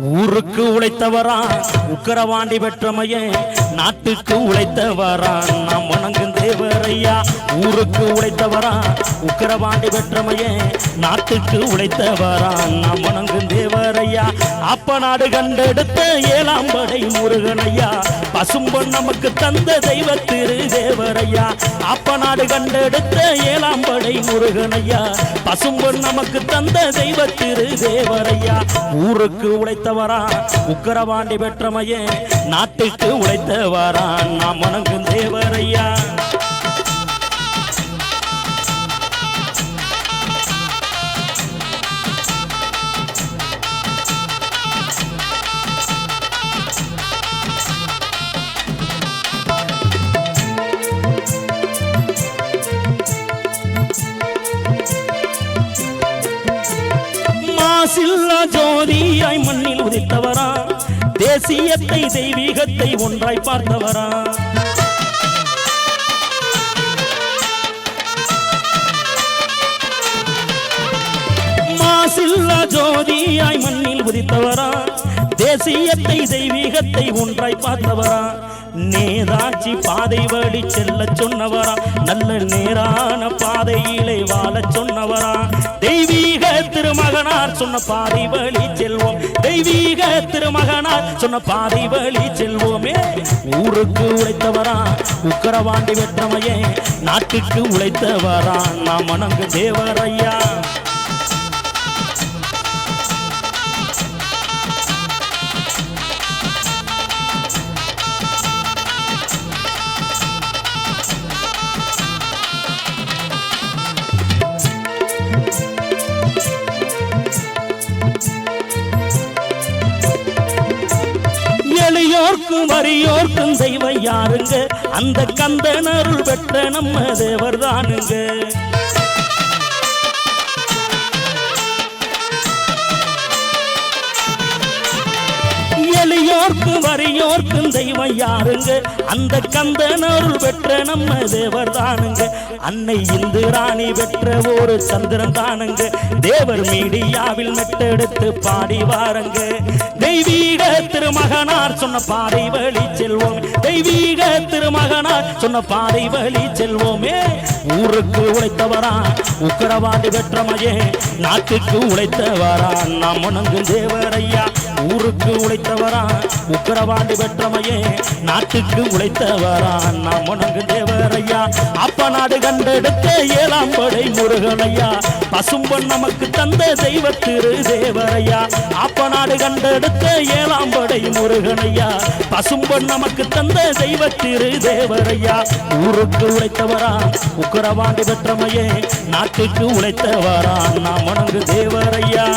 ஊருக்கு உழைத்தவரா உக்கரவாண்டி பெற்றமையே நாட்டுக்கு உழைத்தவரா நாம் வணங்கும் தேவரையா ஊருக்கு உழைத்தவரா உக்கரவாண்டி பெற்றமையே நாட்டுக்கு உழைத்தவரா நாம் வணங்கும் தேவ அப்ப நாடு கண்டெடுத்த ஏழாம் படை முருகனையா? பசும்பொன் நமக்கு தந்த தெய்வ திரு தேவரையா அப்ப நாடு கண்டெடுத்த ஏழாம் படை முருகனையா? பசும்பொன் நமக்கு தந்த தெய்வ திரு தேவரையா ஊருக்கு உழைத்தவரா? உக்கரவாண்டி பெற்றமையே நாட்டுக்கு உழைத்தவரா? நாம் வணங்கும் தேவரையா. மாசில்லா ஜோதியாய் மண்ணில் உதித்தவரா? தேசியத்தை தெய்வீகத்தை ஒன்றாய் பார்த்தவரா? மாசில்லா ஜோதியாய் மண்ணில் உதித்தவரா? தேசியத்தை தெய்வீகத்தை ஒன்றாய் பார்த்தவரா? நேதாச்சி பாதை வழி செல்ல சொன்னவரா? நல்ல நேரான பாதையிலே வாழ சொன்னவரா? தெய்வீக திருமகனார் சொன்ன பாதி வழி செல்வோம். தெய்வீக திருமகனார் சொன்ன பாதி வழி செல்வோமே. ஊருக்கு உழைத்தவரா உக்கரவாண்டி வெற்றமையே. நாட்டுக்கு உழைத்தவரா நாம் வணங்கு தேவரையா எளியோர்க்கும் வறியோர்க்கும் தெய்வம் யாருங்க அந்த கந்தன் அருள் பெற்ற நம்ம தேவர் தானுங்க எளியோர்க்கும் வரியோர்க்கும் தெய்வம் யாருங்க? அந்த கந்தன் அருள் பெற்ற நம்ம தேவர் தானுங்க. அன்னை இந்து ராணி பெற்ற ஒரு சந்திரன் தானுங்க. தேவர் மீடியாவில் மெட்டெடுத்து பாடி வாருங்க. தெய்வீக திருமகனார் சொன்ன பாதை வழி செல்வோம். தெய்வீக திருமகனார் சொன்ன பாதை வழி செல்வோமே. ஊருக்கு உழைத்தவரா உக்கரவாண்டி பெற்றமையே நாட்டுக்கு உழைத்தவரா நாம் உணங்கும் தேவரையா ஊருக்கு உழைத்தவரா? உக்கரவாண்டி பெற்றமையே நாட்டுக்கு உழைத்தவரா? நாம் உனக்கு தேவரையா. அப்ப நாடு கண்டெடுத்த ஏழாம் படை முருகனையா. பசும்பொன் நமக்கு தந்த தெய்வ திரு தேவரையா. அப்ப நாடு கண்டெடுத்த ஏழாம் படை முருகனையா. பசும்பொன் நமக்கு தந்த தெய்வ திரு தேவரையா. ஊருக்கு உழைத்தவரா? உக்கரவாண்டி பெற்றமையே நாட்டுக்கு உழைத்தவரா? நாம் உனக்கு தேவரையா.